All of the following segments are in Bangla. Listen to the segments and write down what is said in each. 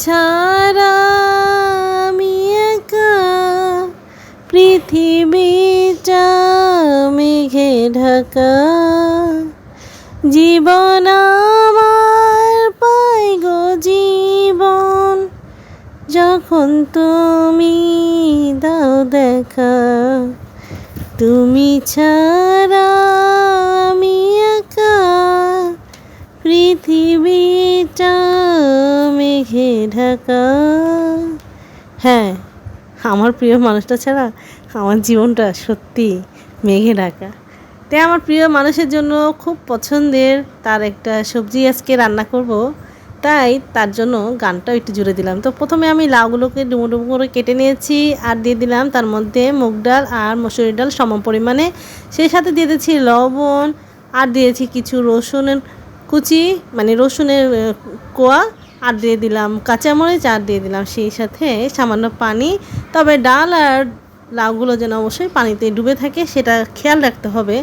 ছাড়া আমি একা পৃথিবীটা মেঘে ঢাকা। জীবন আমার পাই গো জীবন, যখন তুমি দাও দেখা। তুমি ছাড়া আমি একা পৃথিবীটা মেঘে ঢাকা। হ্যাঁ আমার প্রিয় মানুষটা ছাড়া আমার জীবনটা সত্যি মেঘে ঢাকা। তাই আমার প্রিয় মানুষের জন্য খুব পছন্দের তার একটা সবজি আজকে রান্না করব। তাই তার জন্য গানটাও একটু জুড়ে দিলাম। তো প্রথমে আমি লাউগুলোকে ডুমো ডুমো করে কেটে নিয়েছি আর দিয়ে দিলাম তার মধ্যে মুগ ডাল আর মসুরি ডাল সম পরিমাণে। সেই সাথে দিয়ে দিয়েছি লবণ আর দিয়েছি কিছু রসুনের কুচি মানে রসুনের কোয়া আর দিয়ে দিলাম কাঁচামরিচ আর দিয়ে দিলাম সেই সাথে সামান্য পানি। তবে ডাল আর লাউগুলো যেন অবশ্যই পানিতে ডুবে থাকে সেটা খেয়াল রাখতে হবে,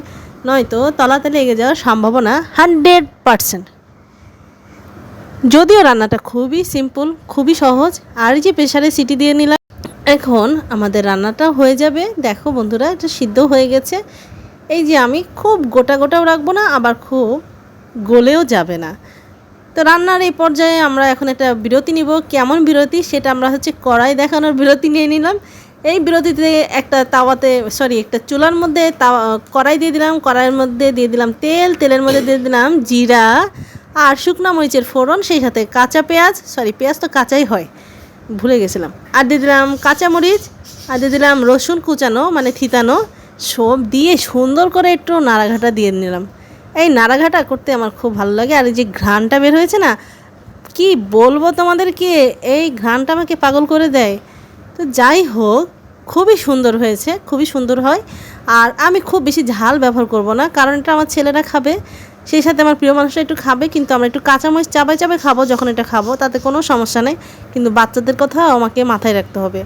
নয়তো তলাতে লেগে যাওয়ার সম্ভাবনা হান্ড্রেড পারসেন্ট। যদিও রান্নাটা খুবই সিম্পল, খুবই সহজ, আর যে প্রেশারে সিটি দিয়ে নিলাম, এখন আমাদের রান্নাটা হয়ে যাবে। দেখো বন্ধুরা, এটা সিদ্ধ হয়ে গেছে। এই যে আমি খুব গোটা গোটাও রাখব না, আবার খুব গলেও যাবে না। তো রান্নার এই পর্যায়ে আমরা এখন একটা বিরতি নিব। কেমন বিরতি? সেটা আমরা হচ্ছে কড়াই দেখানোর বিরতি নিয়ে নিলাম। এই বিরতিতে একটা তাওয়াতে সরি একটা চুলার মধ্যে তাওয়া কড়াই দিয়ে দিলাম। কড়াইয়ের মধ্যে দিয়ে দিলাম তেল। তেলের মধ্যে দিয়ে দিলাম জিরা আর শুকনো মরিচের ফোড়ন, সেই সাথে কাঁচা পেঁয়াজ। সরি পেঁয়াজ তো কাঁচাই হয়, ভুলে গেছিলাম। আর দিয়ে দিলাম কাঁচা মরিচ, আর দিয়ে দিলাম রসুন কুচানো মানে থিতানো, সব দিয়ে সুন্দর করে একটু নাড়াঘাটা দিয়ে নিলাম। এই নাড়াঘাটা করতে আমার খুব ভালো লাগে। আর এই যে ঘ্রাণটা বের হয়েছে না, কি বলব তোমাদেরকে, এই ঘ্রাণটা আমাকে পাগল করে দেয়। তো যাই হোক, খুবই সুন্দর হয়েছে, খুবই সুন্দর হয়। আর আমি খুব বেশি ঝাল ব্যবহার করব না, কারণ এটা আমার ছেলেরা খাবে। সেই সাথে আমার প্রিয় মানুষরা একটু খাবে, কিন্তু আমরা একটু কাঁচামরিচ চাবাই চাবাই খাব, যখন এটা খাব, তাতে কোনো সমস্যা নেই। কিন্তু বাচ্চাদের কথা আমাকে মাথায় রাখতে হবে।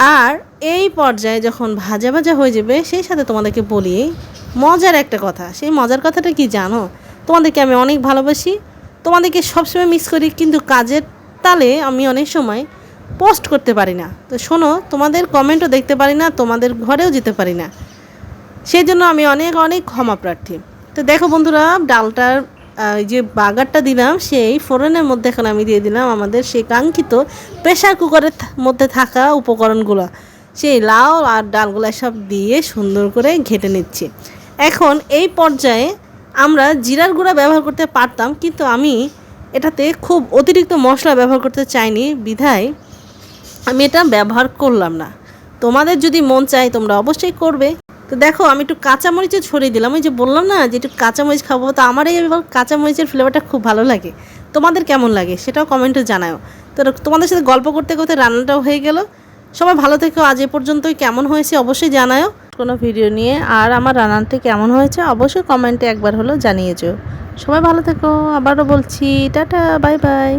আর এই পর্যায়ে যখন ভাজা ভাজা হয়ে যাবে, সেই সাথে তোমাদেরকে বলি, মজার একটা কথা। সেই মজার কথাটা কি জানো? তোমাদেরকে আমি অনেক ভালোবাসি। তোমাদেরকে সবসময় মিস করি, কিন্তু কাজের তালে আমি অনেক সময় পোস্ট করতে পারি না। তো শোনো, তোমাদের কমেন্টও দেখতে পারি না, তোমাদের ঘরেও যেতে পারি না। সেই জন্য আমি অনেক অনেক ক্ষমা প্রার্থী। তো দেখো বন্ধুরা, ডালটার যে বাগারটা দিলাম, সেই ফোড়নের মধ্যে এখন আমি দিয়ে দিলাম আমাদের সেই কাঙ্ক্ষিত প্রেশার কুকারের মধ্যে থাকা উপকরণগুলো। সেই লাউ আর ডালগুলো সব দিয়ে সুন্দর করে ঘেটে নিচ্ছি। এখন এই পর্যায়ে আমরা জিরার গুঁড়া ব্যবহার করতে পারতাম, কিন্তু আমি এটাতে খুব অতিরিক্ত মশলা ব্যবহার করতে চাইনি, বিধায় আমি এটা ব্যবহার করলাম না। তোমাদের যদি মন চায় তোমরা অবশ্যই করবে। তো দেখো, আমি একটু কাঁচামরিচে ছড়িয়ে দিলাম। ওই যে বললাম না যে একটু কাঁচামরিচ খাব, তো আমার এই এবার কাঁচামরিচের ফ্লেভারটা খুব ভালো লাগে। তোমাদের কেমন লাগে সেটাও কমেন্টে জানাও তো তোমাদের সাথে গল্প করতে করতে রান্নাটাও হয়ে গেল। সবাই ভালো থেকো, আজ এ পর্যন্তই। কেমন হয়েছে অবশ্যই জানাও কোনো ভিডিও নিয়ে আর আমার রান্নাটি কেমন হয়েছে অবশ্যই কমেন্টে একবার হলেও জানিয়েছো সবাই ভালো থেকো, আবারও বলছি, টাটা বাই বাই